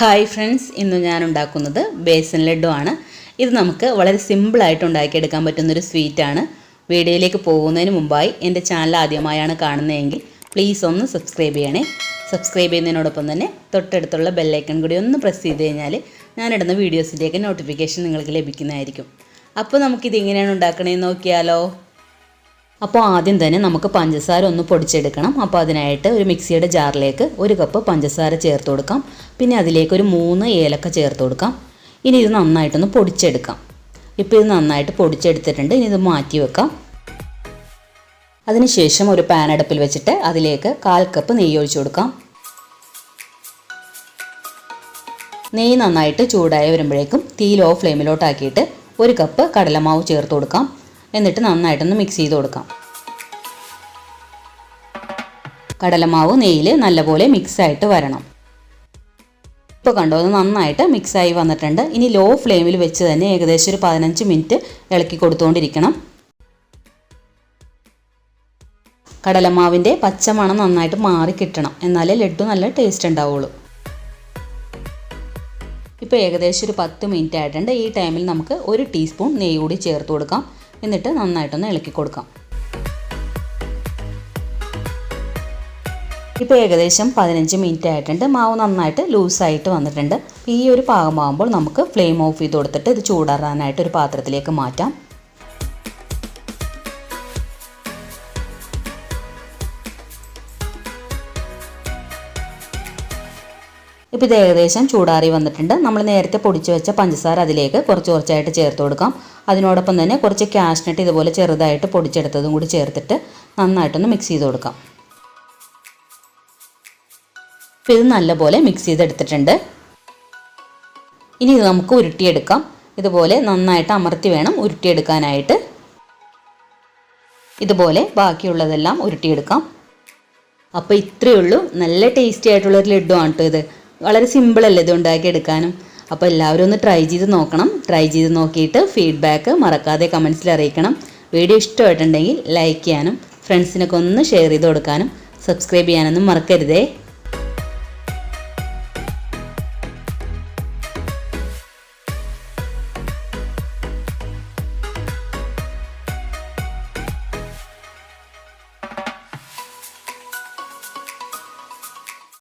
Hi friends ഇന്ന് ഞാൻ ഉണ്ടാക്കുന്നത് ബേസൻ ലഡു ആണ്. ഇത് നമുക്ക് വളരെ സിമ്പിളായിട്ട് ഉണ്ടാക്കിയെടുക്കാൻ പറ്റുന്നൊരു സ്വീറ്റാണ് വീഡിയോയിലേക്ക് പോകുന്നതിന് മുമ്പായി എന്റെ ചാനൽ ആദ്യമായാണ് കാണുന്നതെങ്കിൽ പ്ലീസ് ഒന്ന് സബ്സ്ക്രൈബ് ചെയ്യണേ. സബ്സ്ക്രൈബ് ചെയ്യുന്നതിനോടൊപ്പം തന്നെ തൊട്ടടുത്തുള്ള ബെല്ലൈക്കൺ കൂടി ഒന്ന് പ്രസ് ചെയ്ത് കഴിഞ്ഞാൽ ഞാനിടുന്ന വീഡിയോസിന്റെയൊക്കെ നോട്ടിഫിക്കേഷൻ നിങ്ങൾക്ക് ലഭിക്കുന്നതായിരിക്കും. അപ്പോൾ നമുക്കിത് എങ്ങനെയാണ് ഉണ്ടാക്കണേന്ന് നോക്കിയാലോ. അപ്പോൾ ആദ്യം തന്നെ നമുക്ക് പഞ്ചസാര ഒന്ന് പൊടിച്ചെടുക്കണം. അപ്പോൾ അതിനായിട്ട് ഒരു മിക്സിയുടെ ജാറിലേക്ക് ഒരു കപ്പ് പഞ്ചസാര ചേർത്ത് കൊടുക്കാം. പിന്നെ അതിലേക്ക് ഒരു മൂന്ന് ഏലക്ക ചേർത്ത് കൊടുക്കാം. ഇനി ഇത് നന്നായിട്ടൊന്ന് പൊടിച്ചെടുക്കാം. ഇപ്പോൾ ഇത് നന്നായിട്ട് പൊടിച്ചെടുത്തിട്ടുണ്ട്. ഇനി ഇത് മാറ്റി വെക്കാം. അതിനുശേഷം ഒരു പാൻ അടുപ്പിൽ വെച്ചിട്ട് അതിലേക്ക് കാൽ കപ്പ് നെയ്യ് ഒഴിച്ചു കൊടുക്കാം. നെയ്യ് നന്നായിട്ട് ചൂടായി വരുമ്പോഴേക്കും തീ ലോ ഫ്ലെയിമിലോട്ടാക്കിയിട്ട് ഒരു കപ്പ് കടലമാവ് ചേർത്ത് കൊടുക്കാം. എന്നിട്ട് നന്നായിട്ടൊന്ന് മിക്സ് ചെയ്ത് കൊടുക്കാം. കടലമാവ് നെയ്യിൽ നല്ലപോലെ മിക്സായിട്ട് വരണം. ഇപ്പോൾ കണ്ടോ അത് നന്നായിട്ട് മിക്സായി വന്നിട്ടുണ്ട്. ഇനി ലോ ഫ്ലെയിമിൽ വെച്ച് തന്നെ ഏകദേശം ഒരു പതിനഞ്ച് മിനിറ്റ് ഇളക്കി കൊടുത്തുകൊണ്ടിരിക്കണം കടലമാവിന്റെ പച്ചമണം നന്നായിട്ട് മാറി കിട്ടണം. എന്നാലേ ലഡു നല്ല ടേസ്റ്റ് ഉണ്ടാവുള്ളൂ. ഇപ്പോൾ ഏകദേശം ഒരു പത്ത് മിനിറ്റ് ആയിട്ടുണ്ട്. ഈ ടൈമിൽ നമുക്ക് ഒരു ടീസ്പൂൺ നെയ്യ് കൂടി ചേർത്ത് കൊടുക്കാം. എന്നിട്ട് നന്നായിട്ടൊന്ന് ഇളക്കി കൊടുക്കാം. ഇപ്പോൾ ഏകദേശം പതിനഞ്ച് മിനിറ്റ് ആയിട്ടുണ്ട്. മാവ് നന്നായിട്ട് ലൂസായിട്ട് വന്നിട്ടുണ്ട്. ഈ ഒരു പാകമാകുമ്പോൾ നമുക്ക് ഫ്ലെയിം ഓഫ് ചെയ്ത് കൊടുത്തിട്ട് ഇത് ചൂടാറാനായിട്ട് ഒരു പാത്രത്തിലേക്ക് മാറ്റാം. ഇപ്പോൾ ഇത് ഏകദേശം ചൂടാറി വന്നിട്ടുണ്ട്. നമ്മൾ നേരത്തെ പൊടിച്ചു വെച്ച പഞ്ചസാര അതിലേക്ക് കുറച്ച് കുറച്ചായിട്ട് ചേർത്ത് കൊടുക്കാം. അതിനോടൊപ്പം തന്നെ കുറച്ച് കാഷ്നട്ട് ഇതുപോലെ ചെറുതായിട്ട് പൊടിച്ചെടുത്തതും കൂടി ചേർത്തിട്ട് നന്നായിട്ടൊന്ന് മിക്സ് ചെയ്ത് കൊടുക്കാം. അപ്പോൾ ഇത് നല്ലപോലെ മിക്സ് ചെയ്തെടുത്തിട്ടുണ്ട് ഇനി ഇത് നമുക്ക് ഉരുട്ടിയെടുക്കാം. ഇതുപോലെ നന്നായിട്ട് അമർത്തി വേണം ഉരുട്ടിയെടുക്കാനായിട്ട്. ഇതുപോലെ ബാക്കിയുള്ളതെല്ലാം ഉരുട്ടിയെടുക്കാം. അപ്പോൾ ഇത്രയേ ഉള്ളൂ. നല്ല ടേസ്റ്റി ആയിട്ടുള്ളൊരു ലഡു ആണ് കേട്ടോ ഇത്. വളരെ സിമ്പിളല്ലേ ഇത് ഉണ്ടാക്കിയെടുക്കാനും? അപ്പോൾ എല്ലാവരും ഒന്ന് ട്രൈ ചെയ്ത് നോക്കണം. ട്രൈ ചെയ്ത് നോക്കിയിട്ട് ഫീഡ്ബാക്ക് മറക്കാതെ കമൻസിൽ അറിയിക്കണം. വീഡിയോ ഇഷ്ടമായിട്ടുണ്ടെങ്കിൽ ലൈക്ക് ചെയ്യാനും ഫ്രണ്ട്സിനൊക്കെ ഒന്ന് ഷെയർ ചെയ്ത് കൊടുക്കാനും സബ്സ്ക്രൈബ് ചെയ്യാനൊന്നും മറക്കരുതേ.